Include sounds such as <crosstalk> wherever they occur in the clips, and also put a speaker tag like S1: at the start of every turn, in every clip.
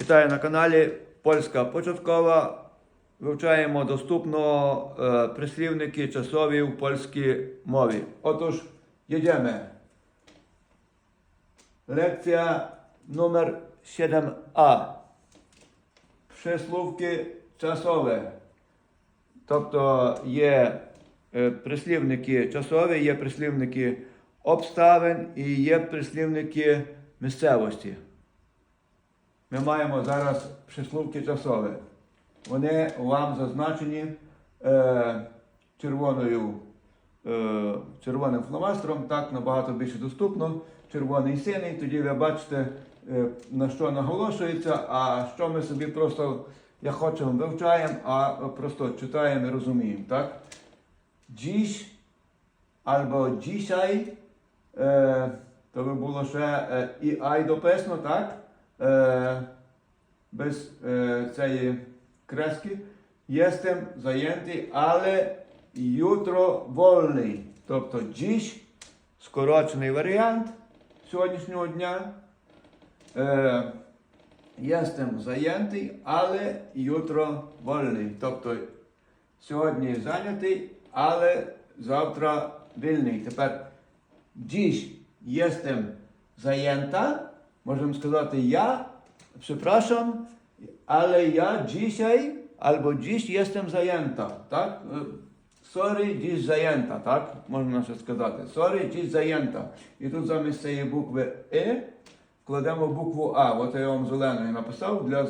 S1: Вітаю на каналі Польська початкова. Вивчаємо доступно е, прислівники часові в польській мові. Отож, їдемо. Лекція номер 7а. Прислівки часове. Тобто є е, прислівники часові, є прислівники обставин і є прислівники місцевості. Ми маємо зараз прислівки часові. Вони вам зазначені е, червоною, е, червоним фломастером, так набагато більше доступно. Червоний і синій, тоді ви бачите, е, на що наголошується, а що ми собі просто, як хочемо, вивчаємо, а просто читаємо і розуміємо. Так? Dziś або dzisiaj, е, то би було ще е, і ай дописано, так? Е, без е, цієї крески. Jestem zajęty, ale jutro wolний. Тобто dziś, скорочений варіант сьогоднішнього дня. Е, Jestem zajęty, ale jutro wolний. Тобто сьогодні зайнятий, але завтра вільний. Тепер dziś jestem zajęta. Możemy сказати я, przepraszam, ale ja dzisiaj albo dziś jestem zajęta, tak? Sorry, dziś zajęta, tak? Можна ще сказати. Sorry, dziś zajęta. І тут замість цієї букви «и» кладемо букву А. От я вам зеленою написав для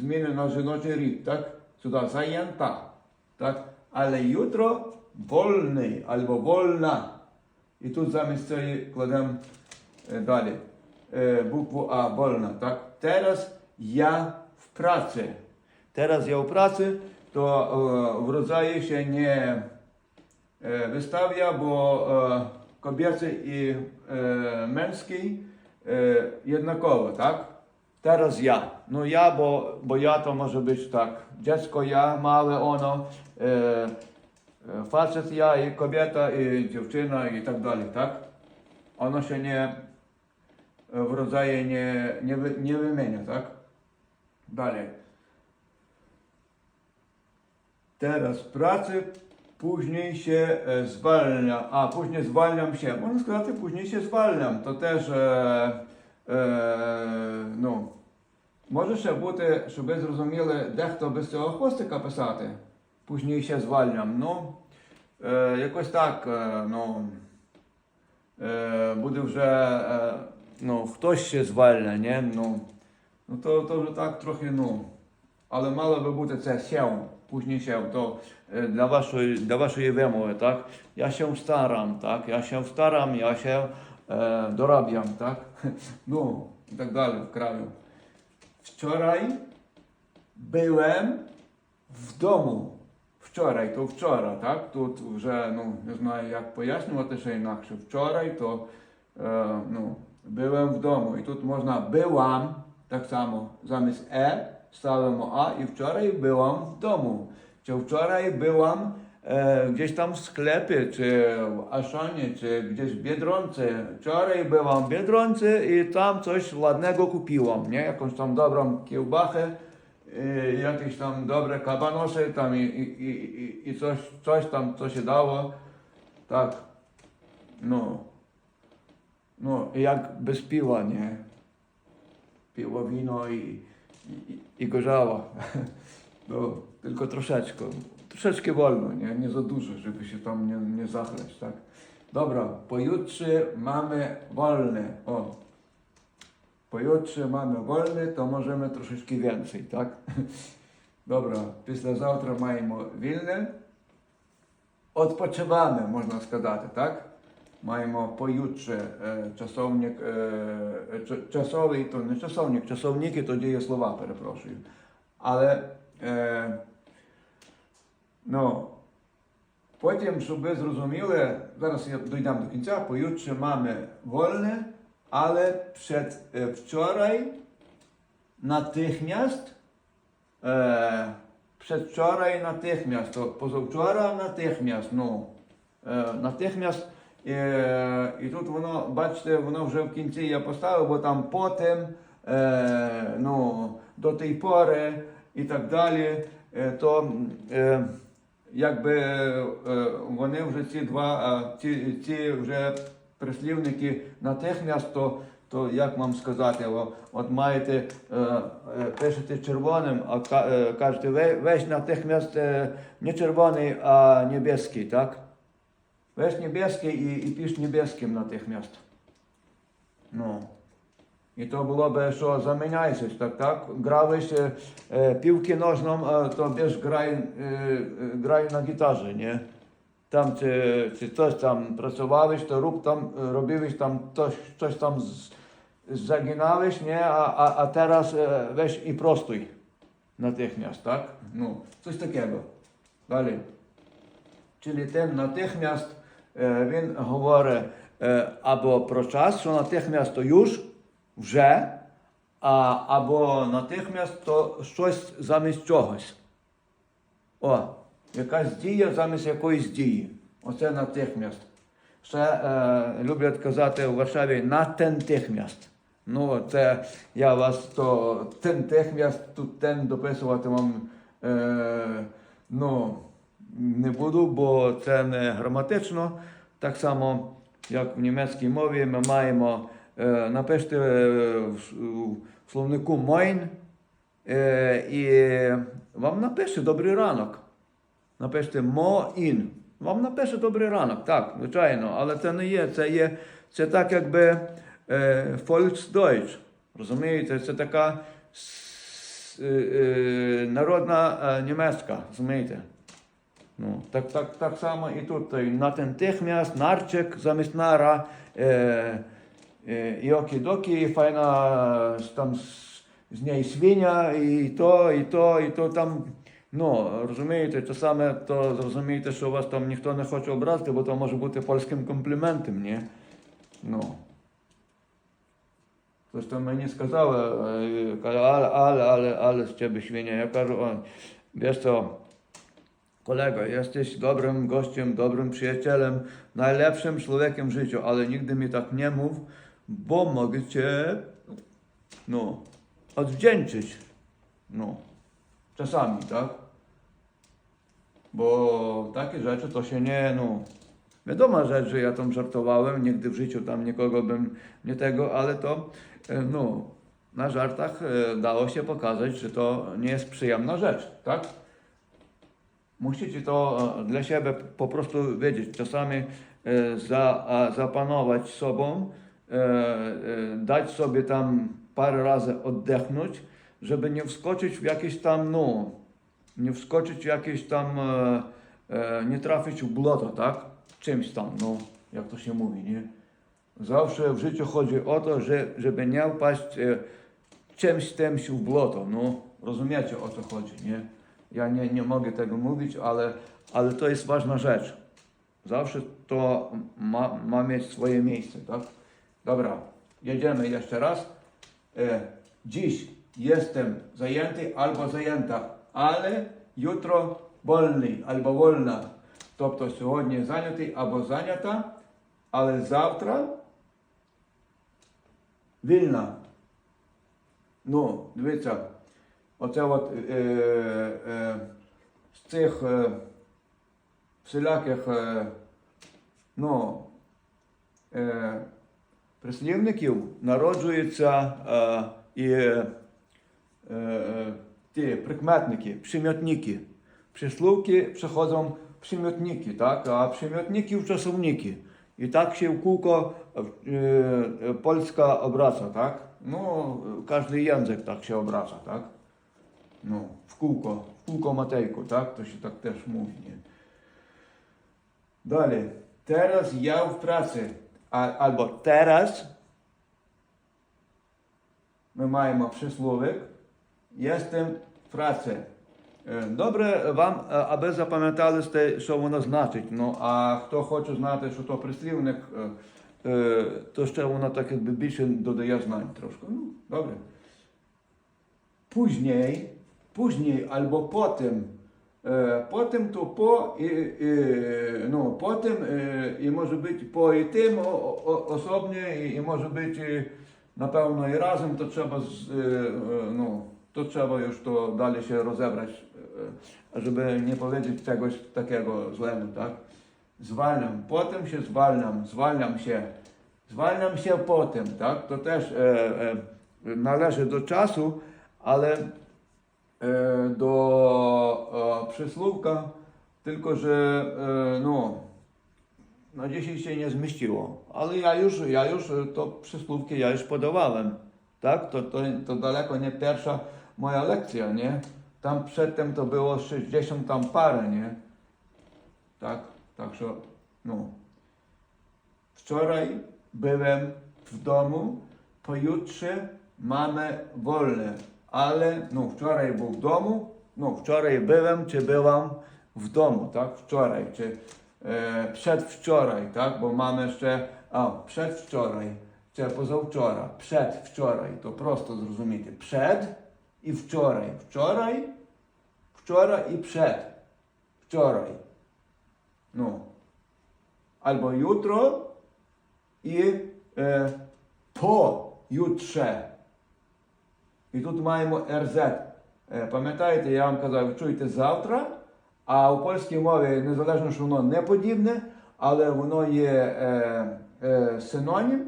S1: зміни на жіночий рід, так? Сюди зайęta, так? Але jutro вольний або вольна. І тут замість цієї кладемо далі E, WWA wolna, tak? Teraz ja w pracy. Teraz ja w pracy, to e, w rodzaju się nie e, wystawia, bo kobiecy i męski jednakowo, tak? Teraz ja. No ja, bo, bo ja to może być tak. Dziecko ja, małe ono, facet ja i kobieta i dziewczyna i tak dalej, tak? Ono się nie w rodzaju nie, nie, nie wymienia, tak? Dalej. Teraz pracy, później się e, zwalnia. A, później zwalniam się. Można сказати, później się zwalniam. To też, e, e, ну, може ще бути, щоб ви зрозуміли, дехто без цього хвостика писати. Później się zwalniam. Ну, е, якось так, е, ну, е, буде вже, е, ну, хтось ще звальня, ні? Ну, ну то, то вже так трохи, ну. Але мало би бути це сєв, później się, то е, для вашої, для вашої вимови, так? Я się старам, так? Я się старам, я się е, дораbiam, так? Ну, і так далі в краю. Wczoraj byłem w domu. Wczoraj to wczoraj, tak? Тут вже ну, не знаю, як пояснювати ще інакше. Вчорай то е, ну, byłem w domu. I tu można byłam, tak samo, zamiast e stałem a i wczoraj byłam w domu. Czy wczoraj byłam e, gdzieś tam w sklepie, czy w Aszonie, czy gdzieś w Biedronce. Wczoraj byłam w Biedronce i tam coś ładnego kupiłam, nie? Jakąś tam dobrą kiełbachę, e, jakieś tam dobre kabanosy tam i, i, i, i coś, coś tam, co się dało. Tak, no No, i jak bez piwa, nie? Piło, wino i, i, i gorzała. <laughs> No, tylko troszeczkę. Troszeczkę wolno, nie? Nie za dużo, żeby się tam nie, nie zachlać, tak? Dobra, pojutrze mamy wolne. O. Pojutrze mamy wolne, to możemy troszeczkę więcej, tak? <laughs> Dobra, післязавтра маємо вільне. Odpoczywamy, можна сказати, так? Маємо поjutrze е, часовник, е, часовий, то не часовник, часовники, то дієслова, перепрошую. Але е, ну, потім, щоб ви зрозуміли, зараз я дійдемо до кінця, mamy wolne, ale przed e, wczoraj natychmiast e, przedwczoraj natychmiast, to позавчора natychmiast, ну, е, natychmiast і тут воно, бачите, воно вже в кінці я поставив, бо там потім, е, ну, до тієї пори і так далі, е, то е, якби е, е, вони вже ці два, е, ці, ці вже прислівники на тих м'яст, то, то як вам сказати, от маєте, е, е, пишете червоним, а ка- е, кажете, весь на тих е, не червоний, а небеський, так? Весь небеський і, і піш небеським на тих м'яст. Ну. І то було би, що заміняєшся, так, так? Гравиш е, е, півки ножном, то більш грай, е, е, грай на гітарі, ні? Там чи, чи хтось там працював, то руб там е, робив там щось там загинавиш, ні? А, а, а teraz е, весь і тих м'яст, так? Ну, щось такого. Далі. Czyli ten natychmiast він говорить е, або про час, що natychmiast то już, вже, а, або natychmiast то щось замість чогось. О, якась дія замість якоїсь дії. Оце natychmiast. Ще е, люблять казати у Варшаві натентихмяст. Ну, це я вас то тентихмяст, тут тен дописувати вам. Е, ну, не буду, бо це не граматично. Так само, як в німецькій мові, ми маємо е, напишете е, в, словнику мойн, е, і вам напише добрий ранок. Напишете моін. Вам напише добрий ранок, так, звичайно, але це не є. Це є це так, якби е, Volksdeutsch. Розумієте, це така е, е, народна німецька, розумієте? Ну, так, так, так само і тут той натентихмяс, нарчик замість нара, е, е, і окі-докі, і файна там з, неї свиня, і то, і то, і то там. Ну, розумієте, то саме, то зрозумієте, що вас там ніхто не хоче образити, бо то може бути польським компліментом, ні? Ну. Хтось там мені сказав, е, каже, але, але, але, але з тебе świnia. Я кажу, о, co, kolego, jesteś dobrym gościem, dobrym przyjacielem, najlepszym człowiekiem w życiu, ale nigdy mi tak nie mów, bo mogę cię, no, odwdzięczyć. No, czasami, tak? Bo takie rzeczy to się nie, no, wiadoma rzecz, że ja tam żartowałem, nigdy w życiu tam nikogo bym nie tego, ale to, e, no, na żartach e, dało się pokazać, że to nie jest przyjemna rzecz, tak? Musicie to e, dla siebie po prostu wiedzieć. Czasami e, za, zapanować sobą, e, dać sobie tam parę razy oddechnąć, żeby nie wskoczyć w jakieś tam, no, nie wskoczyć w jakieś tam, nie trafić w błoto, tak? Czymś tam, no, jak to się mówi, nie? Zawsze w życiu chodzi o to, że, żeby nie wpaść czymś tym się w błoto, no, rozumiecie o co chodzi, nie? Ja nie, nie mogę tego mówić, ale, ale to jest ważna rzecz. Zawsze to ma, ma mieć swoje miejsce, tak? Dobra, jedziemy jeszcze raz. E, dziś jestem zajęty albo zajęta, ale jutro wolny albo wolna. Тобто сьогодні зайнятий або зайнята, але завтра вільна. Ну, дивіться, оце от е, е, з цих е, всіляких е, ну, е, прислівників народжуються е, і е, е, ті прикметники, przymiotniki. Przysłówki przechodzą w przymiotniki, tak? a przymiotniki w czasowniki. I tak się w kółko e, e, Polska obraca, tak? No, każdy język tak kółko, w kółko Matejku, tak? To się tak też mówi, nie? Dalej. Teraz ja w pracy. Albo teraz ми маємо присловик. Jestem w pracy. Е, Добре вам, е, аби запам'ятали, що воно значить. Ну, а хто хоче знати, що то прислівник, е, то ще воно так більше додає знань трошки. Ну, добре. Później, później albo potem. E, potem to po i, i, no, potem e, i może być po i tym o, o, osobnie i, i może być i, na pewno i razem to trzeba z, e, e, no, to trzeba już to dalej się rozebrać, e, żeby nie powiedzieć czegoś takiego złego, tak? Zwalniam, potem się zwalniam, zwalniam się, zwalniam się potem, tak? To też e, e, należy do czasu, ale e, do e, przysłówka, tylko że e, no, na dzisiaj się nie zmieściło. Ale ja już, ja już e, to przysłówki ja już podawałem. Tak? To, to, to daleko nie pierwsza moja lekcja, nie? Tam przedtem to było 60 tam parę, nie? Tak, także, no. Wczoraj byłem w domu, pojutrze mamy wolne, ale no wczoraj był w domu, no wczoraj byłem, czy byłam w domu, tak, wczoraj, czy e, przedwczoraj, tak, bo mam jeszcze, a, przedwczoraj, czy pozawczora, przedwczoraj, to prosto zrozumiecie, przed i wczoraj, wczoraj, wczoraj i przed, wczoraj, no, albo jutro i e, po jutrze, І тут маємо РЗ. Е, пам'ятаєте, я вам казав, чуєте завтра, а у польській мові незалежно, що воно не подібне, але воно є е, е, синонім.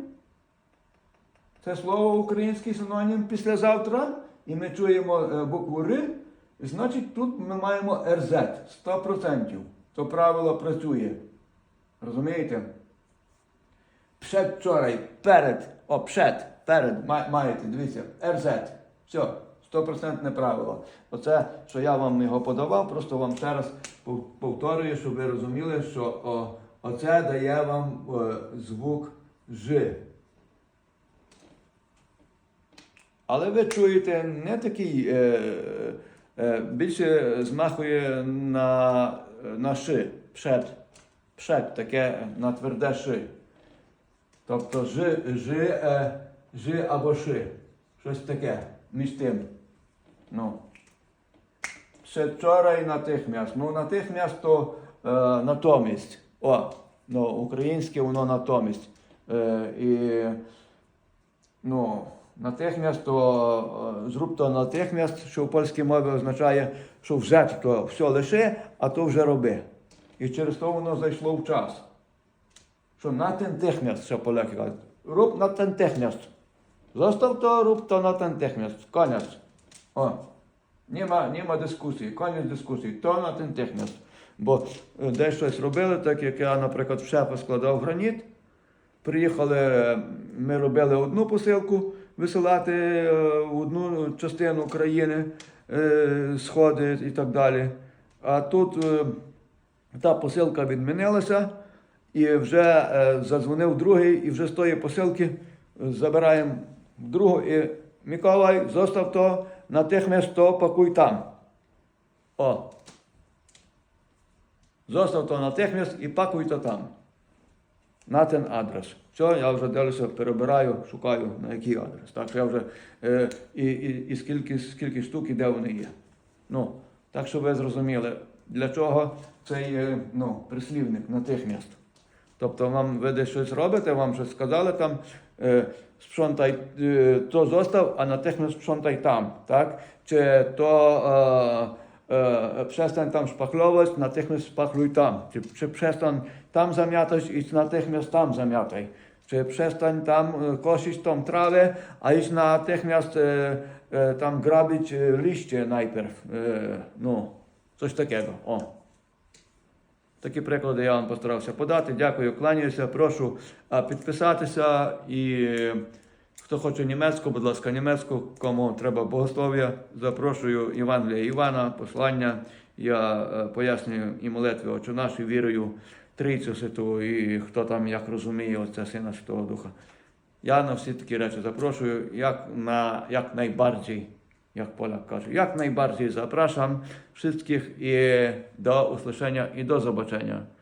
S1: Це слово український синонім післязавтра, і ми чуємо е, букву Р, значить тут ми маємо РЗ 100%. То правило працює. Розумієте? Przedwczoraj, перед, о, przed, перед, маєте, дивіться, РЗ. Все, стопроцентне правило. Оце, що я вам його подавав, просто вам ще раз повторюю, щоб ви розуміли, що о, оце дає вам е, звук Ж. Але ви чуєте не такий, е, е, більше змахує на, на ши, przed, przed, таке на тверде ши. Тобто жи, жи, е, жи або ши. Щось таке між тим. Ну. Przedwczoraj natychmiast. Ну, natychmiast то е, натомість. О, ну, українське воно натомість. Е, і, ну, natychmiast то, е, зруб то natychmiast, що в польській мові означає, що вже то все лише, а то вже роби. І через то воно зайшло в час. Що natychmiast, що поляки кажуть. Руб natychmiast. Zostaw to, rób to natychmiast. Koniec. O. Nie ma, nie ma дискусії, кінець дискусії, то natychmiast. Бо десь щось робили, так як я, наприклад, в шефа складав граніт. Приїхали, ми робили одну посилку висилати в одну частину країни, сходи і так далі. А тут та посилка відмінилася, і вже е, задзвонив другий, і вже з тої посилки е, забираємо другу. І Миколай, zostaw то, natychmiast то пакуй там. О. Zostaw то natychmiast і пакуй то там. На ten адрес. Все, я вже дивлюся, перебираю, шукаю на який адрес. Так що я вже е, і, і, і скільки, скільки штук і де вони є. Ну, так що ви зрозуміли, для чого цей е, ну, прислівник на тих міст. Тобто вам ви десь щось робите, вам щось сказали там, е, sprzątaj, y, to zostaw, a natychmiast sprzątaj tam, tak? Czy to e, e, przestań tam szpachlować, natychmiast szpachluj tam. Czy, czy przestań tam zamiatać, idź natychmiast tam zamiataj. Czy przestań tam e, kosić tą trawę, a idź natychmiast e, e, tam grabić e, liście najpierw. E, no, coś takiego. O. Такі приклади я вам постарався подати. Дякую, кланяюся. Прошу підписатися. І хто хоче німецьку, будь ласка, німецьку, кому треба богослов'я, запрошую Євангелія Івана, послання. Я е, пояснюю і молитви Отче наш, і вірую Трійцю Святу, і хто там як розуміє Отця Сина Святого Духа. Я на всі такі речі запрошую, як, на, як найбарdziej, jak Polak każe, jak najbardziej zapraszam wszystkich i do usłyszenia i do zobaczenia.